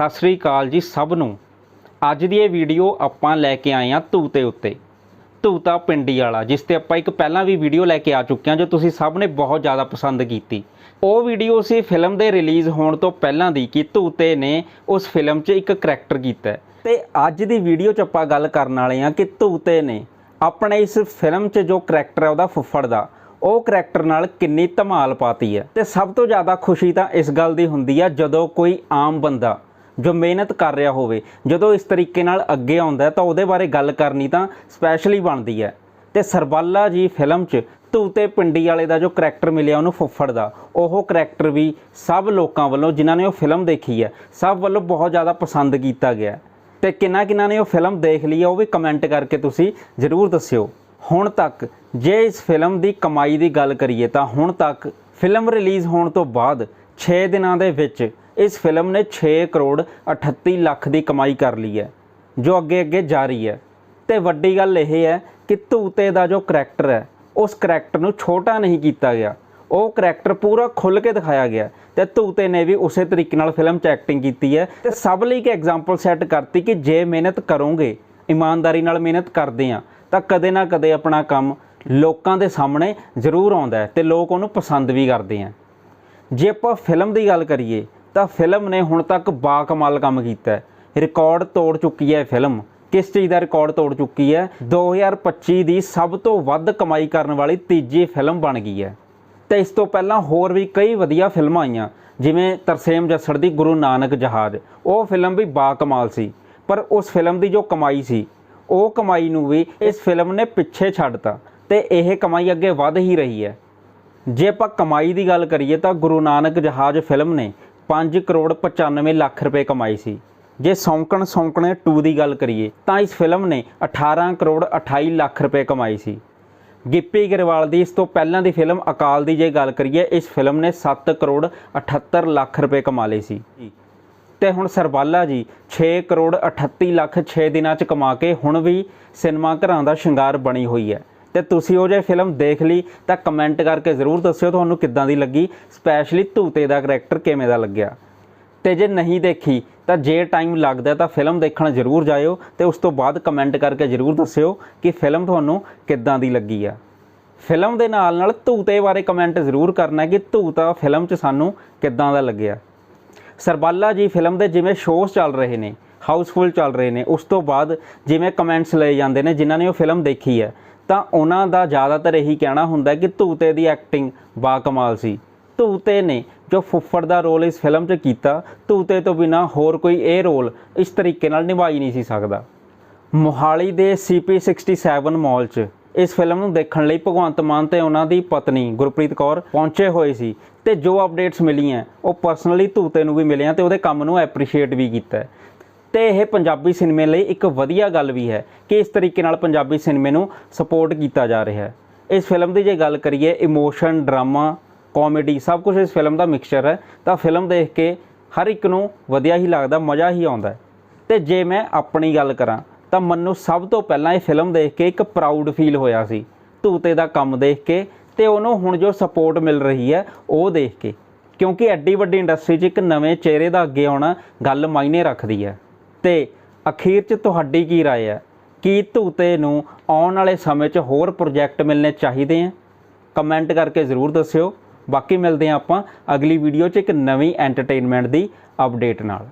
ਸਤਿ ਸ੍ਰੀ ਅਕਾਲ ਜੀ ਸਭ ਨੂੰ। ਅੱਜ ਦੀ ਇਹ ਵੀਡੀਓ ਆਪਾਂ ਲੈ ਕੇ ਆਏ ਹਾਂ ਧੂਤੇ ਉੱਤੇ। ਧੂਤਾ ਪਿੰਡੀ ਵਾਲਾ, ਜਿਸ ਤੇ ਆਪਾਂ ਇੱਕ ਪਹਿਲਾਂ ਵੀ ਵੀਡੀਓ ਲੈ ਕੇ ਆ ਚੁੱਕੇ ਹਾਂ ਜੋ ਤੁਸੀਂ ਸਭ ਨੇ ਬਹੁਤ ਜ਼ਿਆਦਾ ਪਸੰਦ ਕੀਤੀ। ਉਹ ਵੀਡੀਓ ਸੀ ਫਿਲਮ ਦੇ ਰਿਲੀਜ਼ ਹੋਣ ਤੋਂ ਪਹਿਲਾਂ ਦੀ ਕਿ ਧੂਤੇ ਨੇ ਉਸ ਫਿਲਮ 'ਚ ਇੱਕ ਕਰੈਕਟਰ ਕੀਤਾ। ਹੈ। ਤੇ ਅੱਜ ਦੀ ਵੀਡੀਓ 'ਚ ਆਪਾਂ ਗੱਲ ਕਰਨ ਵਾਲੇ ਹਾਂ ਕਿ ਧੂਤੇ ਨੇ ਆਪਣੇ ਇਸ ਫਿਲਮ 'ਚ ਜੋ ਕਰੈਕਟਰ ਹੈ ਉਹਦਾ ਫੁੱਫੜ ਦਾ, ਉਹ ਕਰੈਕਟਰ ਨਾਲ ਕਿੰਨੀ ਧਮਾਲ ਪਾਤੀ ਹੈ। ਤੇ ਸਭ ਤੋਂ ਜ਼ਿਆਦਾ ਖੁਸ਼ੀ ਤਾਂ ਇਸ ਗੱਲ ਦੀ ਹੁੰਦੀ ਆ ਜਦੋਂ ਕੋਈ ਆਮ ਬੰਦਾ ਜੋ ਮਿਹਨਤ ਕਰ ਰਿਹਾ ਹੋਵੇ, ਜਦੋਂ ਇਸ ਤਰੀਕੇ ਨਾਲ ਅੱਗੇ ਆਉਂਦਾ ਤਾਂ ਉਹਦੇ ਬਾਰੇ ਗੱਲ ਕਰਨੀ ਤਾਂ ਸਪੈਸ਼ਲੀ ਬਣਦੀ ਹੈ ਤੇ ਸਰਬਾਲਾ ਜੀ ਫਿਲਮ 'ਚ ਧੂਤੇ ਪਿੰਡੀ ਵਾਲੇ ਦਾ ਜੋ ਕਰੈਕਟਰ ਮਿਲਿਆ ਉਹਨੂੰ ਫੁੱਫੜ ਦਾ, ਉਹ ਕਰੈਕਟਰ ਵੀ ਸਭ ਲੋਕਾਂ ਵੱਲੋਂ ਜਿਨ੍ਹਾਂ ਨੇ ਉਹ ਫਿਲਮ ਦੇਖੀ ਹੈ, ਸਭ ਵੱਲੋਂ ਬਹੁਤ ਜ਼ਿਆਦਾ ਪਸੰਦ ਕੀਤਾ ਗਿਆ ਹੈ। ਤੇ ਕਿੰਨਾ ਕਿੰਨਾ ਨੇ ਉਹ ਫਿਲਮ ਦੇਖ ਲਈ ਹੈ, ਉਹ ਵੀ ਕਮੈਂਟ ਕਰਕੇ ਤੁਸੀਂ ਜ਼ਰੂਰ ਦੱਸਿਓ ਹੁਣ ਤੱਕ ਜੇ ਇਸ ਫਿਲਮ ਦੀ ਕਮਾਈ ਦੀ ਗੱਲ ਕਰੀਏ ਤਾਂ ਹੁਣ ਤੱਕ ਫਿਲਮ ਰਿਲੀਜ਼ ਹੋਣ ਤੋਂ ਬਾਅਦ 6 ਦਿਨਾਂ ਦੇ ਵਿੱਚ ਇਸ ਫਿਲਮ ਨੇ 6 ਕਰੋੜ 38 ਲੱਖ ਦੀ ਕਮਾਈ ਕਰ ਲਈ ਹੈ, ਜੋ ਅੱਗੇ ਅੱਗੇ ਜਾਰੀ ਹੈ। ਤੇ ਵੱਡੀ ਗੱਲ ਇਹ ਹੈ ਕਿ ਧੂਤੇ ਦਾ ਜੋ ਕਰੈਕਟਰ ਹੈ, ਉਸ ਕਰੈਕਟਰ ਨੂੰ ਛੋਟਾ ਨਹੀਂ ਕੀਤਾ ਗਿਆ। ਉਹ ਕਰੈਕਟਰ ਪੂਰਾ ਖੁੱਲ ਕੇ ਦਿਖਾਇਆ ਗਿਆ। ਤੇ ਧੂਤੇ ਨੇ ਵੀ ਉਸੇ ਤਰੀਕੇ ਨਾਲ ਫਿਲਮ 'ਚ ਐਕਟਿੰਗ ਕੀਤੀ ਹੈ। ਤੇ ਸਭ ਲਈ ਇੱਕ ਐਗਜ਼ਾਮਪਲ ਸੈੱਟ ਕਰਤੀ ਕਿ ਜੇ ਮਿਹਨਤ ਕਰੋਗੇ, ਇਮਾਨਦਾਰੀ ਨਾਲ ਮਿਹਨਤ ਕਰਦੇ ਆ ਤਾਂ ਕਦੇ ਨਾ ਕਦੇ ਆਪਣਾ ਕੰਮ ਲੋਕਾਂ ਦੇ ਸਾਹਮਣੇ ਜ਼ਰੂਰ ਆਉਂਦਾ ਹੈ ਤੇ ਲੋਕ ਉਹਨੂੰ ਪਸੰਦ ਵੀ ਕਰਦੇ ਆ ਜੇ ਆਪਾਂ ਫਿਲਮ ਦੀ ਗੱਲ ਕਰੀਏ ਤਾਂ ਫਿਲਮ ਨੇ ਹੁਣ ਤੱਕ ਬਾਕਮਾਲ ਕੰਮ ਕੀਤਾ ਹੈ। ਰਿਕਾਰਡ ਤੋੜ ਚੁੱਕੀ ਹੈ ਫਿਲਮ। ਕਿਸ ਚੀਜ਼ ਦਾ ਰਿਕਾਰਡ ਤੋੜ ਚੁੱਕੀ ਹੈ? 2025 ਦੀ ਸਭ ਤੋਂ ਵੱਧ ਕਮਾਈ ਕਰਨ ਵਾਲੀ ਤੀਜੀ ਫਿਲਮ ਬਣ ਗਈ ਹੈ। ਤੇ ਇਸ ਤੋਂ ਪਹਿਲਾਂ ਹੋਰ ਵੀ ਕਈ ਵਧੀਆ ਫਿਲਮਾਂ ਆਈਆਂ, ਜਿਵੇਂ ਤਰਸੇਮ ਜੱਸੜ ਦੀ ਗੁਰੂ ਨਾਨਕ ਜਹਾਜ਼। ਉਹ ਫਿਲਮ ਵੀ ਬਾ ਕਮਾਲ ਸੀ, ਪਰ ਉਸ ਫਿਲਮ ਦੀ ਜੋ ਕਮਾਈ ਸੀ, ਉਹ ਕਮਾਈ ਨੂੰ ਵੀ ਇਸ ਫਿਲਮ ਨੇ ਪਿੱਛੇ ਛੱਡਤਾ ਤੇ ਇਹ ਕਮਾਈ ਅੱਗੇ ਵਧ ਹੀ ਰਹੀ ਹੈ। ਜੇ ਆਪਾਂ ਕਮਾਈ ਦੀ ਗੱਲ ਕਰੀਏ ਤਾਂ ਗੁਰੂ ਨਾਨਕ ਜਹਾਜ਼ ਫਿਲਮ ਨੇ 5 ਕਰੋੜ 95 ਲੱਖ ਰੁਪਏ ਕਮਾਈ ਸੀ। ਜੇ ਸੌਂਕਣ ਸੌਂਕਣੇ 2 ਦੀ ਗੱਲ ਕਰੀਏ, ਤਾਂ ਇਸ ਫਿਲਮ ਨੇ 18 ਕਰੋੜ 28 ਲੱਖ ਰੁਪਏ ਕਮਾਈ ਸੀ। ਗਿੱਪੀ ਗਰੇਵਾਲ ਦੀ ਇਸ ਤੋਂ ਪਹਿਲਾਂ ਦੀ ਫਿਲਮ ਅਕਾਲ ਦੀ ਜੇ ਗੱਲ ਕਰੀਏ, ਇਸ ਫਿਲਮ ਨੇ 7 ਕਰੋੜ 78 ਲੱਖ ਰੁਪਏ ਕਮਾ ਲਏ ਸੀ। ਤੇ ਹੁਣ ਸਰਬਾਲਾ ਜੀ 6 ਕਰੋੜ 38 ਲੱਖ 6 ਦਿਨਾਂ ਚ ਕਮਾ ਕੇ ਹੁਣ ਵੀ ਸਿਨੇਮਾ ਘਰਾਂ ਦਾ ਸ਼ਿੰਗਾਰ ਬਣੀ ਹੋਈ ਹੈ। ਤੇ ਤੁਸੀਂ ਉਹ ਜੇ ਫਿਲਮ ਦੇਖ ਲਈ ਤਾਂ ਕਮੈਂਟ ਕਰਕੇ ਜ਼ਰੂਰ ਦੱਸਿਓ ਤੁਹਾਨੂੰ ਕਿੱਦਾਂ ਦੀ ਲੱਗੀ ਸਪੈਸ਼ਲੀ ਧੂਤੇ ਦਾ ਕਰੈਕਟਰ ਕਿਵੇਂ ਦਾ ਲੱਗਿਆ। ਤੇ ਜੇ ਨਹੀਂ ਦੇਖੀ ਤਾਂ ਜੇ ਟਾਈਮ ਲੱਗਦਾ ਤਾਂ ਫਿਲਮ ਦੇਖਣ ਜ਼ਰੂਰ ਜਾਇਓ ਤੇ ਉਸ ਤੋਂ ਬਾਅਦ ਕਮੈਂਟ ਕਰਕੇ ਜ਼ਰੂਰ ਦੱਸਿਓ ਕਿ ਫਿਲਮ ਤੁਹਾਨੂੰ ਕਿੱਦਾਂ ਦੀ ਲੱਗੀ ਆ। ਫਿਲਮ ਦੇ ਨਾਲ ਨਾਲ ਧੂਤੇ ਬਾਰੇ ਕਮੈਂਟ ਜ਼ਰੂਰ ਕਰਨਾ ਕਿ ਧੂਤਾ ਫਿਲਮ 'ਚ ਸਾਨੂੰ ਕਿੱਦਾਂ ਦਾ ਲੱਗਿਆ। ਸਰਬਾਲਾ ਜੀ ਫਿਲਮ ਦੇ ਜਿਵੇਂ ਸ਼ੋਅਸ ਚੱਲ ਰਹੇ ਨੇ ਹਾਊਸਫੁੱਲ ਚੱਲ ਰਹੇ ਨੇ, ਉਸ ਤੋਂ ਬਾਅਦ ਜਿਵੇਂ ਕਮੈਂਟਸ ਲਏ ਜਾਂਦੇ ਨੇ, ਜਿਨ੍ਹਾਂ ਨੇ ਉਹ ਫਿਲਮ ਦੇਖੀ ਹੈ ਤਾਂ ਉਹਨਾਂ ਦਾ ਜ਼ਿਆਦਾਤਰ ਇਹੀ ਕਹਿਣਾ ਹੁੰਦਾ ਕਿ ਧੂਤੇ ਦੀ ਐਕਟਿੰਗ ਬਾ ਕਮਾਲ ਸੀ। ਧੂਤੇ ਨੇ ਜੋ ਫੁੱਫੜ ਦਾ ਰੋਲ ਇਸ ਫਿਲਮ 'ਚ ਕੀਤਾ, ਧੂਤੇ ਤੋਂ ਬਿਨਾ ਹੋਰ ਕੋਈ ਇਹ ਰੋਲ ਇਸ ਤਰੀਕੇ ਨਾਲ ਨਿਭਾਈ ਨਹੀਂ ਸੀ ਸਕਦਾ। ਮੋਹਾਲੀ ਦੇ CP67 ਮਾਲ 'ਚ ਇਸ ਫਿਲਮ ਨੂੰ ਦੇਖਣ ਲਈ ਭਗਵੰਤ ਮਾਨ ਤੇ ਉਹਨਾਂ ਦੀ ਪਤਨੀ ਗੁਰਪ੍ਰੀਤ ਕੌਰ ਪਹੁੰਚੇ ਹੋਏ ਸੀ ਤੇ ਜੋ ਅਪਡੇਟਸ ਮਿਲੀਆਂ, ਉਹ ਪਰਸਨਲੀ ਧੂਤੇ ਨੂੰ ਵੀ ਮਿਲੀਆਂ ਤੇ ਉਹਦੇ ਕੰਮ ਨੂੰ ਐਪਰੀਸ਼ੀਏਟ ਵੀ ਕੀਤਾ। ਤੇ ਇਹ ਪੰਜਾਬੀ ਸਿਨੇਮੇ ਲਈ ਇੱਕ ਵਧੀਆ ਗੱਲ ਵੀ ਹੈ ਕਿ ਇਸ ਤਰੀਕੇ ਨਾਲ ਪੰਜਾਬੀ ਸਿਨੇਮੇ ਨੂੰ ਸਪੋਰਟ ਕੀਤਾ ਜਾ ਰਿਹਾ ਹੈ। ਇਸ ਫਿਲਮ ਦੀ ਜੇ ਗੱਲ ਕਰੀਏ ਇਮੋਸ਼ਨ ਡਰਾਮਾ ਕਾਮੇਡੀ ਸਭ ਕੁਝ ਇਸ ਫਿਲਮ ਦਾ ਮਿਕਸਚਰ ਹੈ। ਤਾਂ ਫਿਲਮ ਦੇਖ ਕੇ ਹਰ ਇੱਕ ਨੂੰ ਵਧੀਆ ਹੀ ਲੱਗਦਾ, ਮਜ਼ਾ ਹੀ ਆਉਂਦਾ ਹੈ। ਤੇ ਜੇ ਮੈਂ ਆਪਣੀ ਗੱਲ ਕਰਾਂ, ਤਾਂ ਮੈਨੂੰ ਸਭ ਤੋਂ ਪਹਿਲਾਂ ਇਹ ਫਿਲਮ ਦੇਖ ਕੇ ਇੱਕ ਪ੍ਰਾਊਡ ਫੀਲ ਹੋਇਆ ਸੀ। ਧੂਤੇ ਦਾ ਕੰਮ ਦੇਖ ਕੇ ਤੇ ਉਹਨੂੰ ਹੁਣ ਜੋ ਸਪੋਰਟ ਮਿਲ ਰਹੀ ਹੈ, ਉਹ ਦੇਖ ਕੇ। ਕਿਉਂਕਿ ਐਡੀ ਵੱਡੀ ਇੰਡਸਟਰੀ 'ਚ ਇੱਕ ਨਵੇਂ ਚਿਹਰੇ ਦਾ ਅੱਗੇ ਆਉਣਾ ਗੱਲ ਮਾਇਨੇ ਰੱਖਦੀ ਹੈ। ਤੇ ਅਖੀਰ 'ਚ ਤੁਹਾਡੀ ਕੀ رائے ਹੈ ਕੀ ਧੂਤੇ ਨੂੰ ਆਉਣ ਵਾਲੇ ਸਮੇਂ 'ਚ ਹੋਰ ਪ੍ਰੋਜੈਕਟ ਮਿਲਣੇ ਚਾਹੀਦੇ ਆ ਕਮੈਂਟ ਕਰਕੇ ਜ਼ਰੂਰ ਦੱਸਿਓ ਬਾਕੀ ਮਿਲਦੇ ਹਾਂ ਆਪਾਂ ਅਗਲੀ ਵੀਡੀਓ 'ਚ ਇੱਕ ਨਵੀਂ ਐਂਟਰਟੇਨਮੈਂਟ ਦੀ ਅਪਡੇਟ ਨਾਲ